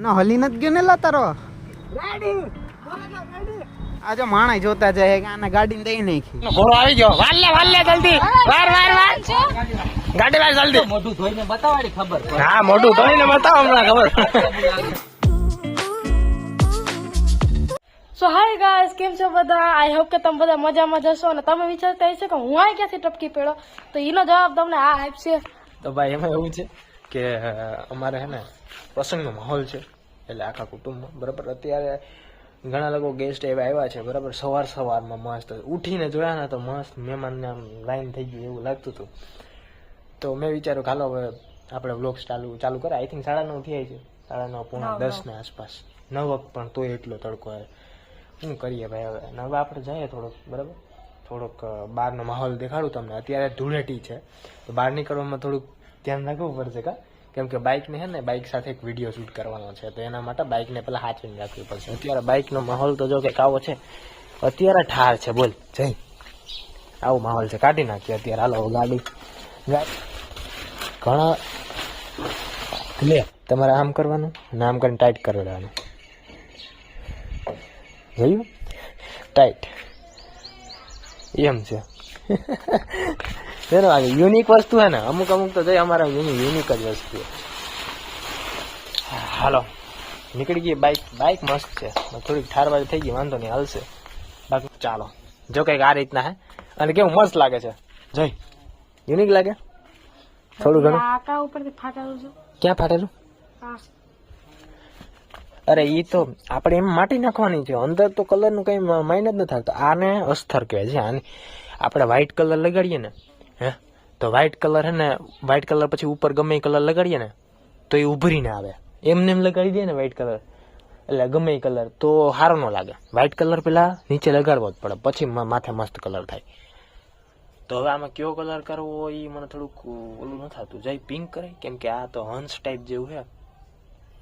અને હલી નથી ગયો ને લા તારો. આજે માણસ જોતા જાય કે આને ગાડી દઈ નાખી. ઘોડો આવી ગયો. વાલ લે વાલ લે જલ્દી. વાર વાર વાર ગાડી વાર જલ્દી. મોઢું ધોઈને બતાવવાની ખબર હા મોઢું ધોઈને બતાવ હમણાં ખબર. સો હાય ગાઈસ કેમ છો બધા? આઈ હોપ કે તમે બધા મજામાં જશો અને તમે વિચારતા હશો કે હું આ ક્યાંથી ટપકી પડ્યો? તો એનો જવાબ તમને આ આપશે. તો ભાઈ એમાં એવું છે કે અમારે હે ને પ્રસંગનો માહોલ છે. એટલે આખા કુટુંબમાં. બરાબર? અત્યારે ઘણા લોકો ગેસ્ટ એવા આવ્યા છે બરાબર? સવાર સવારમાં મસ્ત. ઉઠીને જોયા ને તો મસ્ત મહેમાનને આમ લાઈન થઈ ગયું એવું લાગતું હતું. તો મેં વિચાર્યું કાલો હવે આપણે વ્લોગ્સ ચાલુ ચાલુ કરે આઈ થિંક સાડા નવ થયા છે. સાડા નવ પોણા દસ ને આસપાસ. નવક પણ તોય એટલો તડકો આવે. શું કરીએ ભાઈ હવે? નવે આપણે જઈએ થોડોક બરાબર? થોડોક બહારનો માહોલ દેખાડું તમને. અત્યારે ધૂળેટી છે. તો બહાર નીકળવામાં થોડુંક ધ્યાન રાખવું પડશે કા? કેમ કે બાઇકને હે ને, બાઇક સાથે એક વીડિયો શૂટ કરવાનો છે, તો એના માટે બાઇકને પહેલાં હાચવીને રાખવી પડશે. અત્યારે બાઇકનો માહોલ તો જો કંઈક આવો છે, અત્યારે ઠાર છે, બોલ જઈ આવો માહોલ છે, કાઢી નાખીએ અત્યારે. હાલો, ગાડી. ઘણા લે, તમારે આમ કરવાનું? ને, આમ કરીને ટાઈટ કરી લેવાનું. જોયું? ટાઈટ એમ છે. એનો યુનિક વસ્તુ હે ને અમુક અમુક તો જઈ અમારા યુનિક જ વસ્તુ હાલો નીકળી ગઈ બાઇક બાઇક મસ્ત છે. થોડીક ઠારવાજ થઈ ગઈ વાંધો નહીં હાલશે. બાકી ચાલો. જો કંઈક આ રીતના હે. અને કેવું મસ્ત લાગે છે. જોઈ યુનિક લાગે? થોડું ઘણું? આકા ઉપરથી ફાટેલું છે? ક્યાં ફાટેલું? અરે એ તો આપણે એમ માટી નાખવાની છે. અંદર તો કલરનું કંઈ માઇન જ નથી થતો આને અસ્થર કહેવાય. છે આને આપણે વ્હાઇટ કલર લગાડીએ ને હે? તો વ્હાઇટ કલર હે ને વ્હાઇટ કલર પછી ઉપર ગમે એ કલર લગાડીએ ને તો એ ઉભરીને આવે. એમને એમ લગાડી દે ને વ્હાઇટ કલર એટલે ગમે એ કલર તો સારો ન લાગે. વ્હાઇટ કલર પેલા નીચે લગાડવો જ પડે પછી માથે મસ્ત કલર થાય. તો હવે આમાં કયો કલર કરવો એ મને થોડુંક ઓલું ન થતું. જાય પિંક કરે? કેમ કે આ તો હંસ ટાઈપ જેવું છે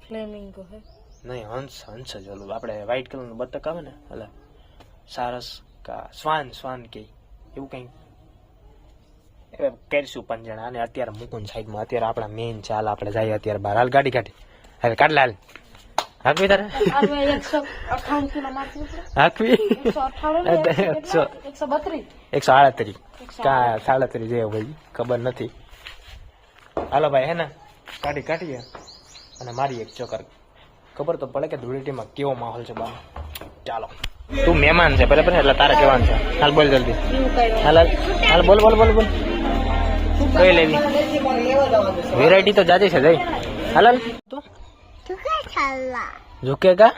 ફ્લેમિંગો હે? નહીં હંસ હંસ જ ઓલું. આપણે વ્હાઇટ કલરનું બતક આવે ને એટલે સારસ કા શ્વાન શ્વાન કે એવું કંઈક. એ પણ જણા. અને અત્યારે મુકુંદ સાઈડમાં અત્યારે આપણા મેઇન ચાલ આપણે જઈએ અત્યારે બહાર. હાલ ગાડી કાઢી. હાલ કાઢ લાલ હાકવી તારે? હાકવી? એકસો એકસો આડત્રીસ. કા સાડત્રીસ જેવું ભાઈ ખબર નથી. હાલો ભાઈ હે ને? કાઢી કાઢીએ. અને મારી એક ચોકર. ખબર તો પડે કે ધૂળેટીમાં કેવો માહોલ છે બહાર ચાલો. તું મહેમાન છે બરાબર? એટલે તારે કહેવાનું છે. હાલ બોલ જલ્દી. હાલ. હાલ બોલ બોલ બોલ બોલ. કઈ લેવી. વેરાયટી તો જાજી છે જઈ. હાલ. હાલ તું ઝુકેગા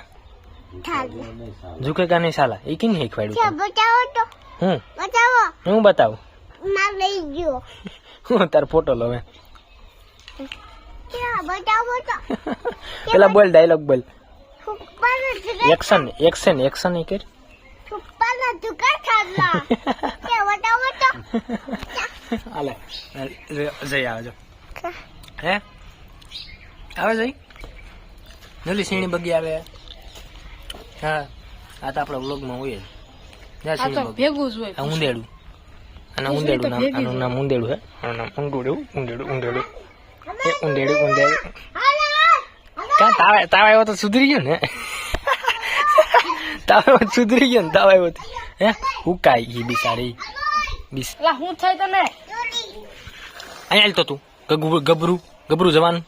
ઝુકેગા નહીં સાલા? એ કેમ શીખવાડ્યું બતાવો તો. હું? બતાવો. હું બતાવું? ના લઈ ગયો. હું તાર ફોટો લો હવે ક્યાં બતાવો તો. પેલા બોલ ડાયલોગ બોલ. સુપર જુગા એક્શન એક્શન એક્શન એ કર. સુપર જુગા ચાલા કે બતાવો તો. હાલે જઈ આવજો હે આવે જઈ નલી સીણી બગી આવે હા આ તો આપણા વ્લોગમાં હોય જ જા આ તો સીણી બગી ભેગું જ હોય ઊંદેડું અને ઊંદેડું નામ આનું નામ ઊંદેડું હે આનું નામ ઊંડુડું ઊંદેડું ઊંદેડું એ ઊંદેડું ઊંદેડું ક્યાં તાવ તાવ આવ્યો તો સુધરી ગયો ને તાવ સુધરી ગયો ને તાવ આવ્યો હે હુકાઈ ગઈ બિચારી બિસ હું થાય તો ને અહીંયા હાલ તો. ગભરું ગબરું ગબરું જવાનું.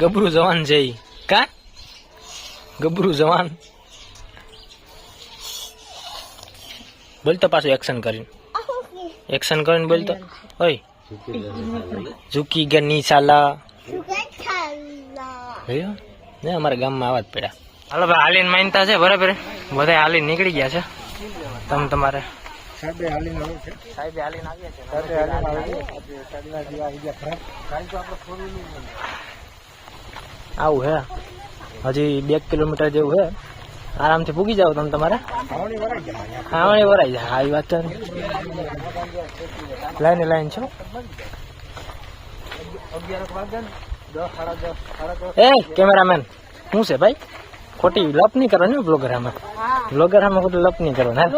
ગબરું જવાન છે કા? ગબરું જવાન. બોલ તો પાછું એક્શન કરીને. એક્શન કરીને બોલ તો. ઓય. ઝુકી ગયા ની ચાલા? ને અમારા ગામમાં આવા જ પડ્યા. હાલો ભાઈ હાલીને માનતા છે બરાબર? બધા હાલીને નીકળી ગયા છે. તમે તમારે સાહેબે હાલીને આવ્યા છે. આવું હે? હજી બે કિલોમીટર જેવું હે? આરામથી પૂગી જાવ તમે તમારે? હાવણી ભરાઈ જાય હા એ વાત લાઈન લાઈન છો? એ કેમેરામેન શું છે ભાઈ? ખોટી લપ નહીં કરવાની બ્લોગર આમાં બ્લોગર આમાં ખોટી લપ નહીં કરવાની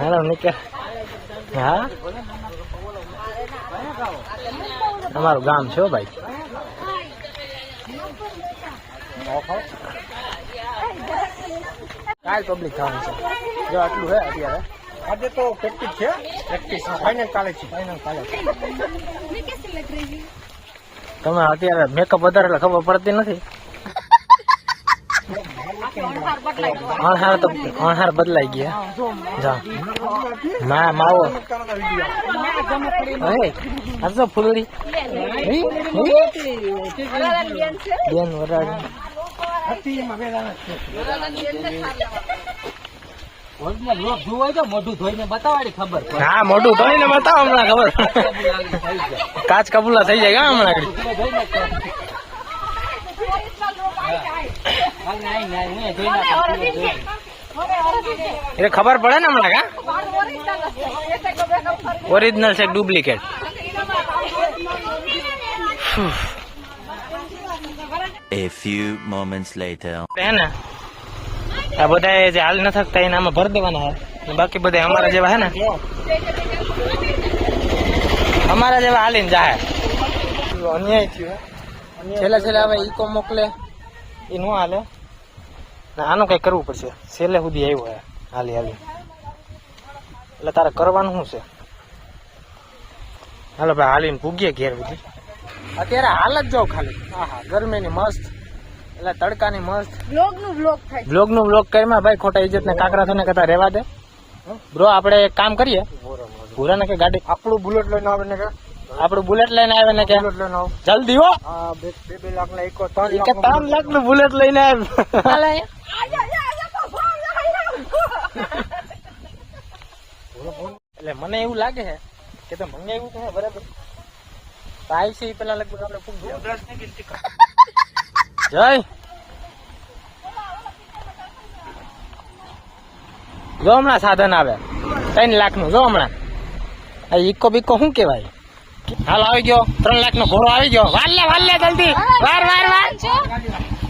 હા? નીકળ. હા? અમારું ગામ છે હો ભાઈ. કાલ પબ્લિક થવાનું છે. જો આટલું હે અત્યારે. આજે તો પ્રેક્ટિસ છે. પ્રેક્ટિસ ફાઇનલ કાલે છે. ફાઇનલ કાલે તમે અત્યારે મેકઅપ વધારે એટલે ખબર પડતી નથી. અણહાર તો અણહાર બદલાઈ ગયા. જા. મા, માવો. હે આજો ફૂલડી? બેન વરાડ મોઢું ધોઈને બતાવો હમણાં ખબર. કાચ કબૂલા થઈ જાય હમણાં. એટલે ખબર પડે ને હમણાં કા? ઓરિજિનલ છે duplicate A few moments later. હે ને? આ બધા જે હાલ ન થકતા એને આમાં ભર દેવાના હે બાકી બધા અમારા જેવા હે ને? અમારા જેવા હાલીને જાહે. અન્યાય થયો. છેલ્લા છેલ્લા હવે ઈકો મોકલે. એ નો હાલે. ને આનું કઈ કરવું પડશે. છેલ્લે સુધી આવ્યો હે. હાલી હાલી. એટલે તારે કરવાનું શું છે? હાલો ભાઈ હાલીને ભૂગીએ ઘેર સુધી અત્યારે હાલ જ જાઉં ખાલી. હા હા ગરમીની મસ્ત. એટલે તડકાની મસ્ત. બ્લોગનું બ્લોગ થાય. બ્લોગનું બ્લોગ કરીમાં ભાઈ ખોટા ઇજ્જત ને કાકરા થઈને કથા રહેવા દે. બ્રો આપણે એક કામ કરીએ. પૂરા ને કે ગાડી આપણું બુલેટ લઈને આવે ને કે આપણું બુલેટ લઈને આવે ને કે બુલેટ લઈને આવો. જલ્દી હો. આ બે બે બે લાખ ના એકો ત્રણ ઈ કે લાખનો ત્રણ લાખનું બુલેટ લઈને આવે એટલે મને એવું લાગે છે કે તો મંગાવ્યું તો હે બરાબર. ભાઈ છે ઈ પેલા લગભગ આપણે પૂછવું જય. જો હમણાં સાધન આવે. ત્રણ લાખનું જો હમણાં. આ ઈકો બીકો શું કેવાય હાલ આવી ગયો. ત્રણ લાખ નો ઘોડો આવી ગયો. વાર લે વાર લે જલ્દી. વાર વાર વાર.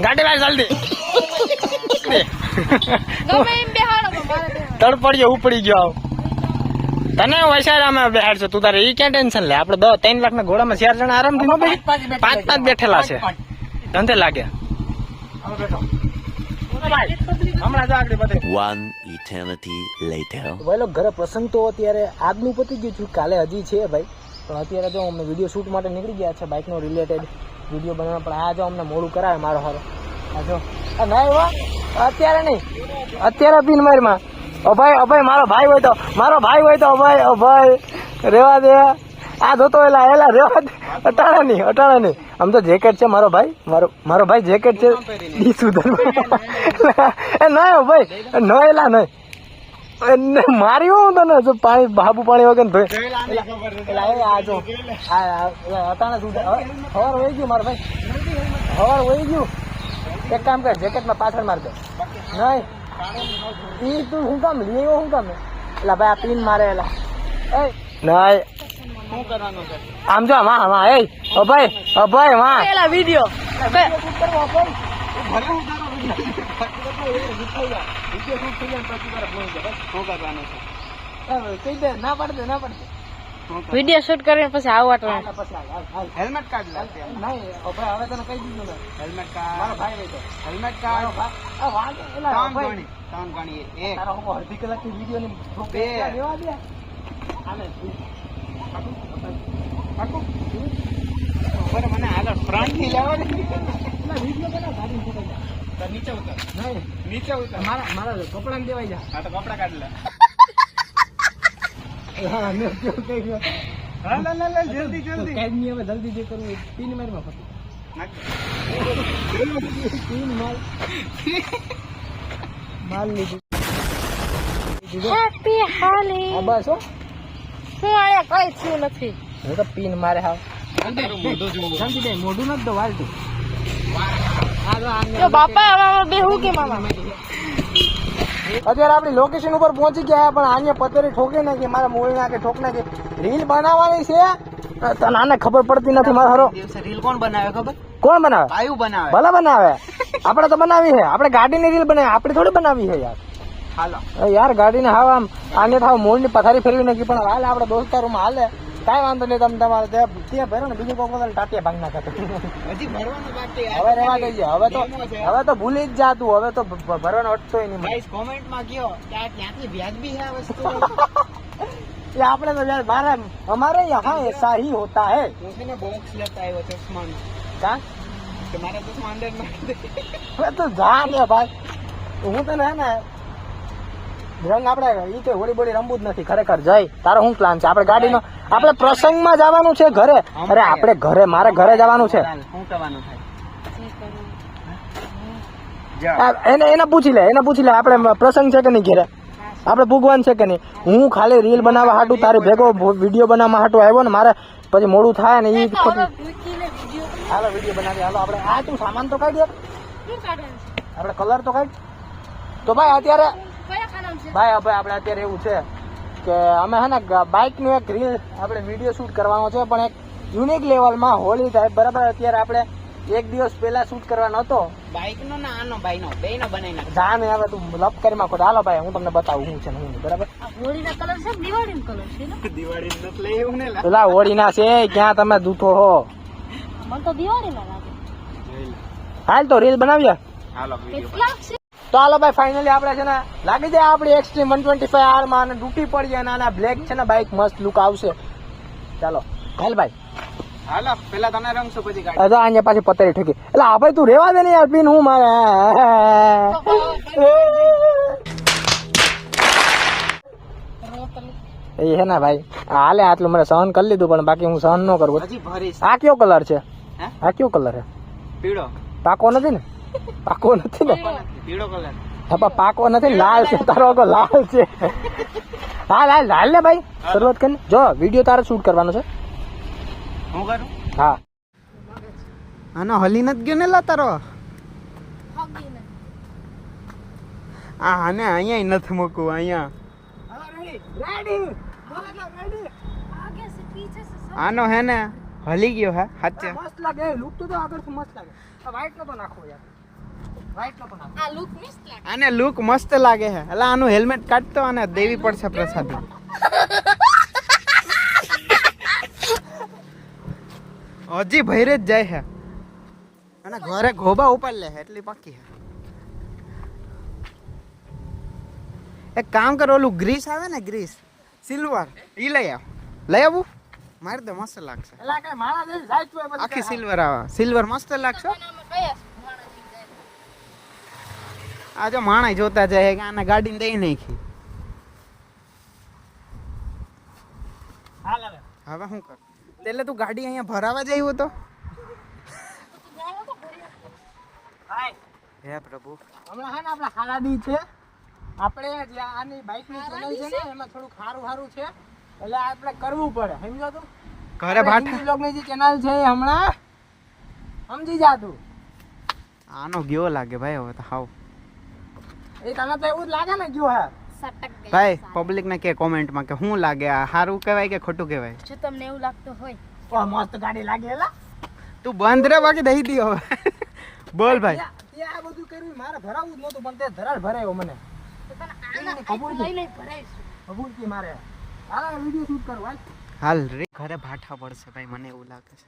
ગાડી વાર જલ્દી. તડપડીયો ઉપડી ગયો તને વૈશારામાં બેહાડ છે તું તારે ઈ ક્યાં ટેન્શન લે? આપડે દસ ત્રણ લાખ ના ઘોડામાં ચાર જણા આરામથી પાંચ પાંચ બેઠેલા છે. ધંધે લાગે. One eternity later. ભાઈ ઘરે પ્રસંગ તો અત્યારે આજનું પતી ગયું છું. કાલે હજી છે ભાઈ. પણ અત્યારે જો અમે વીડિયો શૂટ માટે નીકળી ગયા છે બાઇકનો રિલેટેડ વીડિયો બનાવવા. પણ આ જો અમને મોડું કરાવે મારો હારો. આ જો. ના એવા અત્યારે નહીં. અત્યારે પીન મારમાં. અભાઈ અભાઈ મારો ભાઈ હોય તો મારો ભાઈ હોય તો અભાઈ અભાઈ રેવા દે. આ જોતો એલા એલા રેવા દે. અટાણા નહીં અટાણા નહીં. આમ તો જેકેટ છે મારો ભાઈ. મારો મારો ભાઈ જેકેટ છે. ઈ સુધર એ ના ભાઈ. ન એલા નહીં એને મારી હું તને જો પાણી બાબુ પાણી વગર ભાઈ એલા એ આ જો. આ આ, એલા અટાણે સુધી હવે હવાર વહી ગયું મારો ભાઈ. હવાર વહી ગયું. એક કામ કર જેકેટમાં પાછળ માર દે. નહીં. ઈ તું શું કામ? લઈ આવ્યો હું કામ? એટલે ભાઈ આ પીન મારે એલા. એ નહીં. આમ જો માં માં એ અભય અભાઈ માં પેલા વીડિયો. ના પાડ ના પાડ વીડિયો શૂટ કરીને પછી આવવા હેલ્મેટ કાર્ડ લે નહીં અભાઈ હવે તને કહી દીધું હેલ્મેટ મારો કાર્ડ ભાઈ હોય તો હેલ્મેટ કાર્ડ વાંધો ત્રણ ભાઈ ગણી ત્રણ કલાકની વીડિયો ની બે. મને આગળ ફ્રન્ટથી લેવા દે નીચે ઉતર. નહીં. નીચે ઉતર. મારા મારા કપડા દેવાઈ જા. હા તો કપડા કાઢ લે. હા મેં કેવું કહી ગયો હા લે લે લે જલ્દી જલ્દી. કાંઈ નહીં હવે જલ્દી જે કરવું એ પીન મારીમાં ફસાય. નાખ. માલ લીધું. હેપી હાલી હા બસ હો. હું અહીંયા કઈ થયું નથી. હું તો પીન મારે હાવ. સમજી દે મોઢું. નથી દો વાલતું જો બાપા હવે બે હું કે મામા અત્યારે આપણી લોકેશન ઉપર પહોંચી ગયા પણ આને પતરી ઠોકે ને કે મારા મૂળ નાખે ઠોક નાખી. રીલ બનાવવાની છે? તને આને ખબર પડતી નથી મારો હરો. રીલ કોણ બનાવે ખબર? કોણ બનાવે? આયુ બનાવે. ભલે બનાવે. આપણે તો બનાવી છે. આપણે ગાડીની રીલ બનાવી. આપણે થોડી બનાવી છે યાર. હાલો. યાર યાર ગાડીને હાવ આમ આને થાવ મોડની પથારી ફેરવી નાખી પણ હાલ આપણે દોસ્તારોમાં હાલે. કાંઈ વાંધો નહીં તમે તમારે ત્યાં ત્યાં ભરો ને બીજું કોઈ બધાને ટાટિયા ભાગ ના તો. હજી ભરવાનું બાકી હવે રહેવા દેજે હવે તો હવે તો ભૂલી જ જા તું હવે તો ભરવાનો અટતો નહીં. ગાઈસ કોમેન્ટમાં કયો કે આ ક્યાંથી વ્યાજબી છે આ વસ્તુ? બોક્સ લેતા આવ્યો ચશ્માનો. કા? કે મારા ચશ્મા અંદર નાખી દે. હવે તું જા ને ભાઈ. હું તને હે ને રંગ આપણે ઈ કે હોળી બોળી રમવું જ નથી. ખરેખર જય. તારો શું પ્લાન છે? આપણે ગાડીનો આપણે પ્રસંગમાં જવાનું છે ઘરે. અરે આપણે ઘરે મારે ઘરે જવાનું છે. શું કરવાનું થાય? એને એને પૂછી લે એને પૂછી લે આપણે પ્રસંગ છે કે નહીં ઘરે? આપણે ભૂગવાન છે કે નહીં? હું ખાલી રીલ બનાવવા હાટું તારી ભેગો વીડિયો બનાવવા હાટું આવ્યો ને મારે પછી મોડું થાય ને એ ખોટું હાલો વીડિયો બનાવી હાલો આપણે આ તું સામાન તો કાઢી આપણે કલર તો કાઢ. તો ભાઈ અત્યારે ભાઈ હવે આપણે અત્યારે એવું છે કે અમે હે ને બાઇકનું એક રીલ આપણે વીડિયો શૂટ કરવાનો છે પણ એક યુનિક લેવલમાં હોળી થાય. બરાબર અત્યારે આપણે એક દિવસ પહેલા શૂટ કરવાનો હતો. બાઇકનો ના આનો ભાઈ બેનો બનાવીને નો બનાવી જાને હવે તું લપ કરી માં ખોટ હાલો ભાઈ હું તમને બતાવું શું છે હું બરાબર? હોળીના કલર છે દિવાળીનો કલર છે ને? દિવાળી નથી લઈ એવું ને લા. પેલા હોળીના છે ક્યાં તમે દૂધો હો? મને તો દિવાળીના લાગે. હાલ તો રીલ બનાવીએ. હાલો કેટલા છે? તો હાલો ભાઈ ફાઇનલી આપણે છે ને લાગી જાય આપણી એક્સ્ટ્રીમ વન ટ્વેન્ટી ફાઈવ આરમાં અને ડૂટી પડીએ અને આના બ્લેક છે ને બાઇક મસ્ત લુક આવશે. ચાલો હાલ ભાઈ. હાલો પેલા તમે રમશો પછી ગાડી. અરે અહીંયા પાછી પતરી ઠેકી. એટલે આ ભાઈ તું રેવા દે ને યાર પીન હું મારે. એ હે ને ભાઈ હાલે આટલું મને સહન કરી લીધું પણ બાકી હું સહન ન કરું. આ કયો કલર છે? હે? આ કયો કલર છે? પીળો. પાકો નથી ને? પાકો નથી ને? પીળો કલર. હા પાકો નથી લાલ છે. તારો આગળ લાલ છે. હા લાલ લાલ ને ભાઈ? શરૂઆત કરીને જો વીડિયો તારે શૂટ કરવાનો છે. હું કરું? હા. આનો હલી નથી ગયો ને લા તારો? આ આને અહીંયા નથી મૂકવું અહીંયા. આનો હે ને હલી ગયો હે સાચે. મસ્ત લાગે લુક તો આગળથી મસ્ત લાગે. વ્હાઈટ નો તો નાખો યાર. આને લુક મસ્ત લાગે છે. એટલે આનું હેલ્મેટ કાઢતો અને દેવી પડશે પ્રસાદી. હજી ભૈરે જ જાય છે. અને ઘરે ઘોબા ઉપર લે છે એટલી પાકી છે. એક કામ કર ઓલું ગ્રીસ આવે ને ગ્રીસ સિલ્વર ઈ લઈ આવ. લઈ આવું? મારે તો મસ્ત લાગશે. આખી સિલ્વર આવે? સિલ્વર મસ્ત લાગશે આમાં કયા છે માણસ ઈ જાય. આ જો માણસ જોતા જાય કે આને ગાડીને દઈ નાખી. હાલ હવે. હવે શું કર? એટલે તું ગાડી અહીંયા ભરાવા જઈ તો? હાય. હે પ્રભુ. હમણાં હે ને આપણે હાલાદી છે. આપણે જે આની બાઇકની ચેનલ છે ને એમાં થોડું ખારું ખારું છે. એટલે આપણે કરવું પડે. સમજો તું? ઘરે ભાઠા બ્લોગની જે ચેનલ છે હમણાં સમજી જા તું. આનો ગયો લાગે ભાઈ હવે તો હાવ. એ તને તો એવું જ લાગે ને જો હે. ભાઈ પબ્લિક ને કે કોમેન્ટમાં કે શું લાગે આ સારું કહેવાય કે ખોટું કહેવાય? જો તમને એવું લાગતું હોય. તો મસ્ત ગાડી લાગે એલા તું બંધ રે બાકી દઈ દી હવે. બોલ ભાઈ. આ બધું કર્યું મારે ભરાવું જ નહોતું પણ તે ભરાયો મને. ભરાઈશું. ભગવતી મારે. હાલ વીડિયો શૂટ કરું હાલ. હાલ રે ઘરે ભાઠા પડશે ભાઈ મને એવું લાગે છે.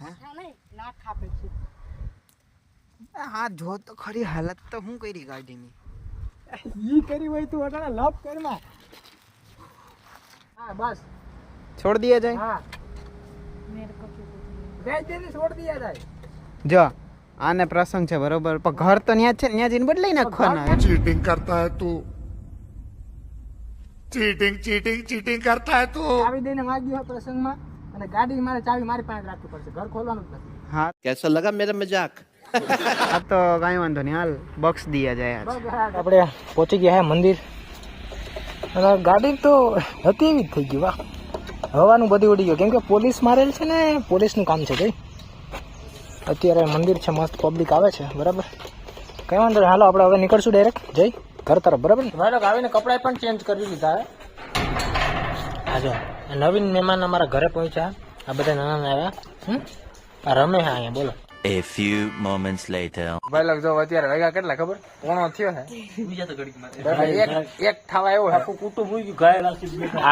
હા છે. હા જો તો ખરી હાલત તો હું કરી ગાડીની? ઈ કરી હોય તું અટાણે લપ કરમાં હા બસ. છોડ દિયા જાય? હા. મેર કપી છોડ દિયા જાય. જો આને પ્રસંગ છે બરોબર? પણ ઘર તો ન્યા છે ન્યા જઈને બદલાઈ નાખવાના. ચીટિંગ કરતા હે તું. ચીટિંગ ચીટિંગ ચીટિંગ કરતા હે તું. આવી દઈને માગ્યો પ્રસંગમાં અને ગાડી મારે ચાવી મારી પાસે રાખવી પડશે. ઘર ખોલવાનું જ નથી. હા. કેસો લગા મેરા મજાક? આ તો કાંઈ વાંધો નહીં. હાલ બક્ષ દિયા જાય આજ. આપણે પહોંચી ગયા હે મંદિર. અને ગાડી તો હતી એવી જ થઈ ગઈ વાહ. હવાનું બધી ઉડી ગયું. કેમ કે પોલીસ મારેલ છે ને પોલીસનું કામ છે ભાઈ અત્યારે મંદિર છે મસ્ત પબ્લિક આવે છે બરાબર? કઈ વાંધો નહીં. હાલો આપણે હવે નીકળશું ડાયરેક્ટ જઈ ઘર તરફ બરાબર? ભાઈ આવીને કપડાં પણ ચેન્જ કરી લીધા હે. જો નવીન મહેમાન અમારા ઘરે પહોંચ્યા. આ બધા નાના નાના આવ્યા. હમ? આ રમે હા અહીંયા બોલો. A few moments later. ભાઈ લગજો અત્યારે વાગ્યા કેટલા ખબર? પોણો થયો હે એક એક થવા આવ્યો આખું કુટુંબ હોઈ ગયું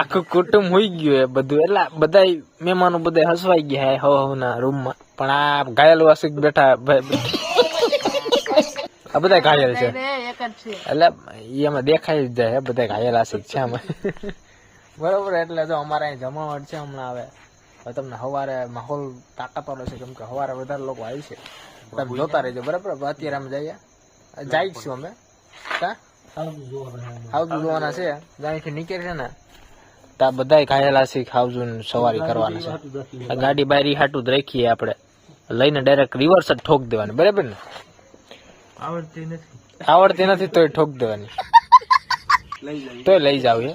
આખું કુટુંબ હોઈ ગયું હે બધું. એટલે બધા મહેમાનો બધા હસવાઈ ગયા હે હવ હવના રૂમમાં. પણ આ ઘાયલ વાસિક બેઠા ભાઈ આ બધા ઘાયલ છે. એક જ છે. એટલે એમાં દેખાઈ જ જાય હે બધા ઘાયલ આશિક છે આમાં. બરોબર એટલે જો અમારે અહીં જમાવટ છે હમણાં આવે હવે તમને સવારે માહોલ તાકાતવાળો છે કેમ કે સવારે વધારે લોકો આવી છે. તમે જોતા રહેજો બરાબર? અત્યારે અમે જઈએ. જાય છું અમે. હાવજુ જોવાના છે. નીકળે છે ને તા બધા ખાયેલા છે હાવજુ સવારી કરવાની છે. આ ગાડી બારી હાટું જ રાખીએ આપણે. લઈને ડાયરેક્ટ રિવર્સ જ ઠોક દેવાની બરાબર ને? આવડતી નથી. તોય ઠોક દેવાની. તોય લઈ જાવ એ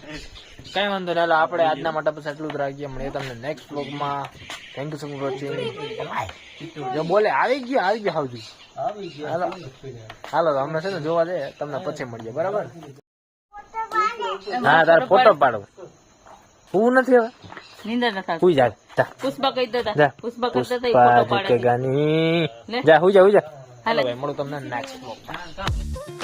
કઈ વાંધો નહીં આપણે આજના માટે બસ એટલું જ રાખીએ. મળીએ તમને નેક્સ્ટ બ્લોગમાં thank you so much watching જો બોલે આવી ગયો આવી ગયો આવજો. હાલો. હાલો અમને છે ને જોવા જઈએ તમને પછી મળીએ બરાબર? હા તારે ફોટો પાડો. હું નથી હવે. નીંદર હુઈ જા પુષ્પા કહી દેતા જા. પુષ્પા ફોટો પાડે હુઈ જા હુઈ જા. હાલો. મળું તમને નેક્સ્ટ બ્લોગમાં